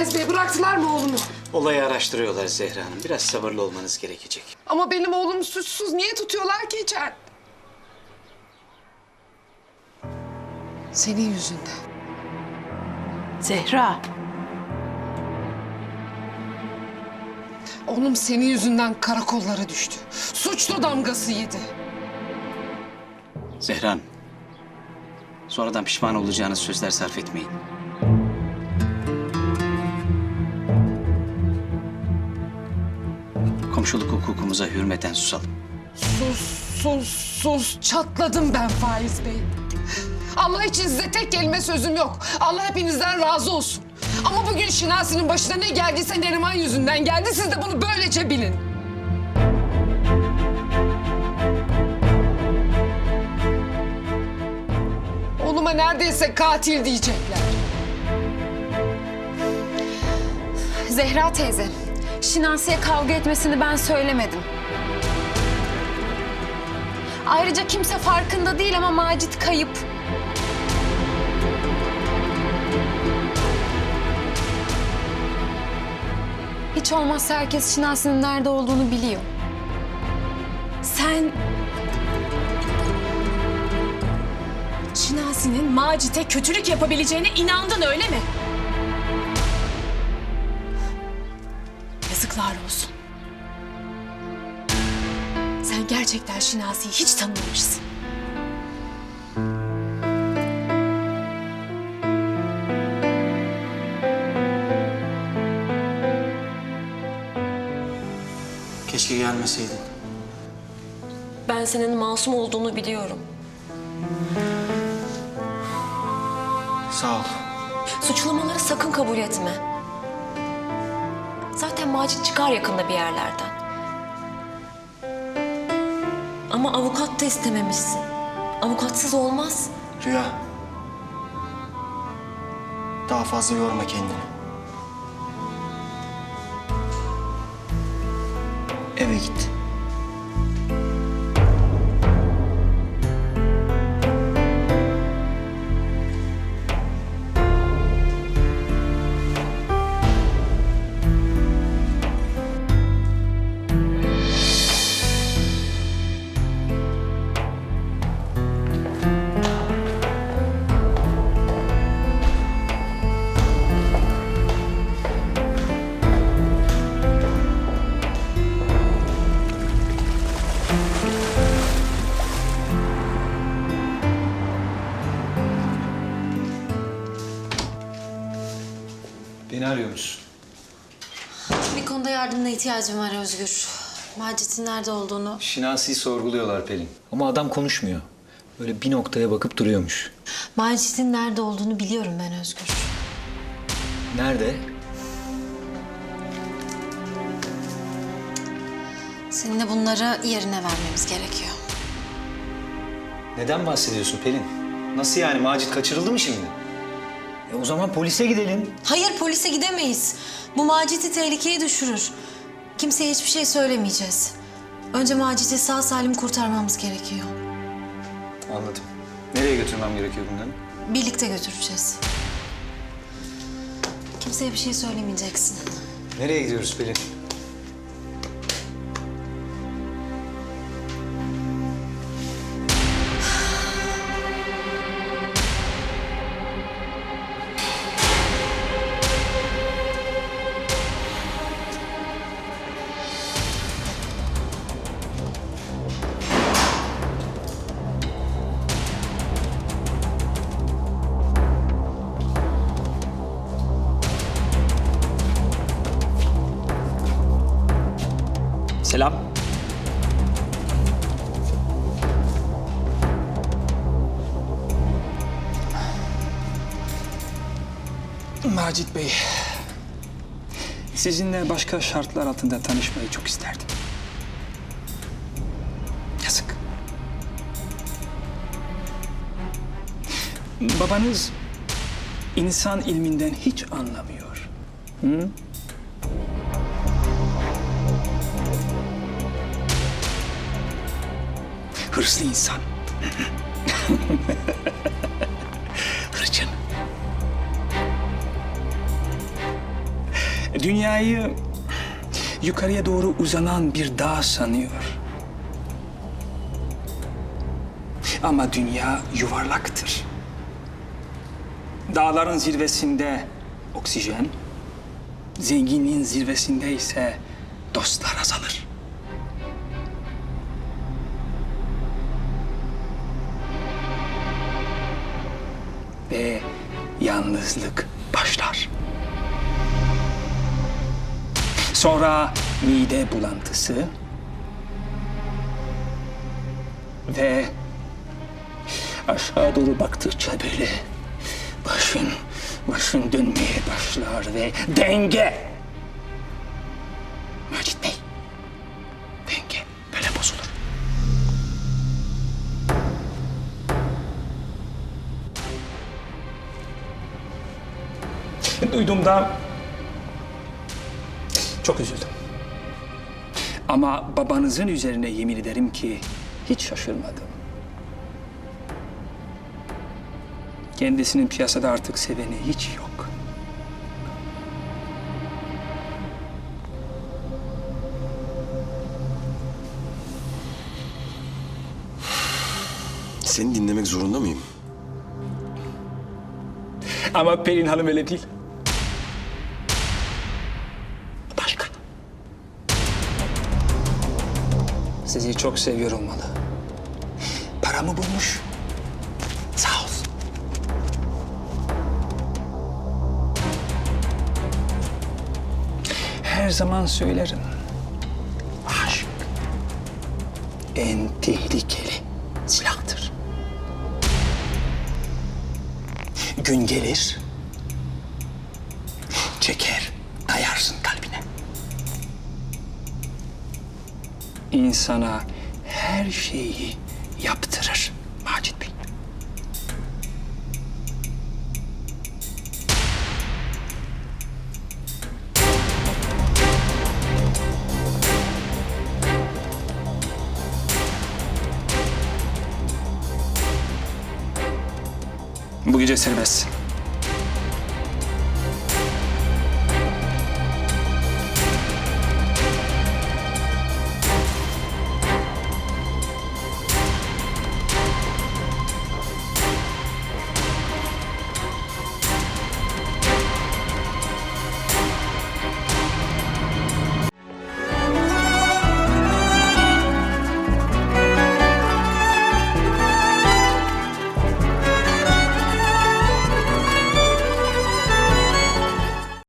Faiz Bey bıraktılar mı oğlumu? Olayı araştırıyorlar Zehra Hanım. Biraz sabırlı olmanız gerekecek. Ama benim oğlum suçsuz. Niye tutuyorlar ki içeride? Senin yüzünden. Zehra. Oğlum senin yüzünden karakollara düştü. Suçlu damgası yedi. Zehra Hanım. Sonradan pişman olacağınız sözler sarf etmeyin. Komşuluk hukukumuza hürmeten susalım. Sus, sus, sus. Çatladım ben Faiz Bey. Allah için size tek kelime sözüm yok. Allah hepinizden razı olsun. Ama bugün Şinasi'nin başına ne geldiyse Neriman yüzünden geldi. Siz de bunu böylece bilin. Oğluma neredeyse katil diyecekler. Zehra teyze, Şinasi'ye kavga etmesini ben söylemedim. Ayrıca kimse farkında değil ama Macit kayıp. Hiç olmazsa herkes Şinasi'nin nerede olduğunu biliyor. Sen... Şinasi'nin Macit'e kötülük yapabileceğine inandın öyle mi? Yazıklar olsun. Sen gerçekten Şinasi'yi hiç tanımamışsın. Keşke gelmeseydin. Ben senin masum olduğunu biliyorum. Sağ ol. Suçlamaları sakın kabul etme. Zaten Macit çıkar yakında bir yerlerden. Ama avukat da istememişsin. Avukatsız olmaz. Rüya. Daha fazla yorma kendini. Eve git. Beni arıyor musun? Bir konuda yardımına ihtiyacım var Özgür. Macit'in nerede olduğunu. Şinasi'yi sorguluyorlar Pelin. Ama adam konuşmuyor. Böyle bir noktaya bakıp duruyormuş. Macit'in nerede olduğunu biliyorum ben Özgür. Nerede? Seninle bunları yerine vermemiz gerekiyor. Neden bahsediyorsun Pelin? Nasıl yani? Macit kaçırıldı mı şimdi? E o zaman polise gidelim. Hayır polise gidemeyiz. Bu Macit'i tehlikeye düşürür. Kimseye hiçbir şey söylemeyeceğiz. Önce Macit'i sağ salim kurtarmamız gerekiyor. Anladım. Nereye götürmem gerekiyor bunları? Birlikte götüreceğiz. Kimseye bir şey söylemeyeceksin. Nereye gidiyoruz Pelin? Selam. Macit Bey, sizinle başka şartlar altında tanışmayı çok isterdim. Yazık. Babanız insan ilminden hiç anlamıyor. Hı? Hırslı insan. Hırçın. dünyayı yukarıya doğru uzanan bir dağ sanıyor. Ama dünya yuvarlaktır. Dağların zirvesinde oksijen, zenginliğin zirvesinde ise dostlar azalır. Ve yalnızlık başlar. Sonra mide bulantısı ve aşağı doğru baktıkça böyle başın başın dönmeye başlar ve denge. Duyduğumda çok üzüldüm. Ama babanızın üzerine yemin ederim ki hiç şaşırmadım. Kendisinin piyasada artık seveni hiç yok. Seni dinlemek zorunda mıyım? Ama Pelin Hanım öyle değil. Sizi çok seviyor olmalı. Paramı bulmuş. Sağ olsun. Her zaman söylerim. Aşk en tehlikeli silahtır. Gün gelir, çeker, İnsana her şeyi yaptırır Macit Bey. Bu gece serbestsin.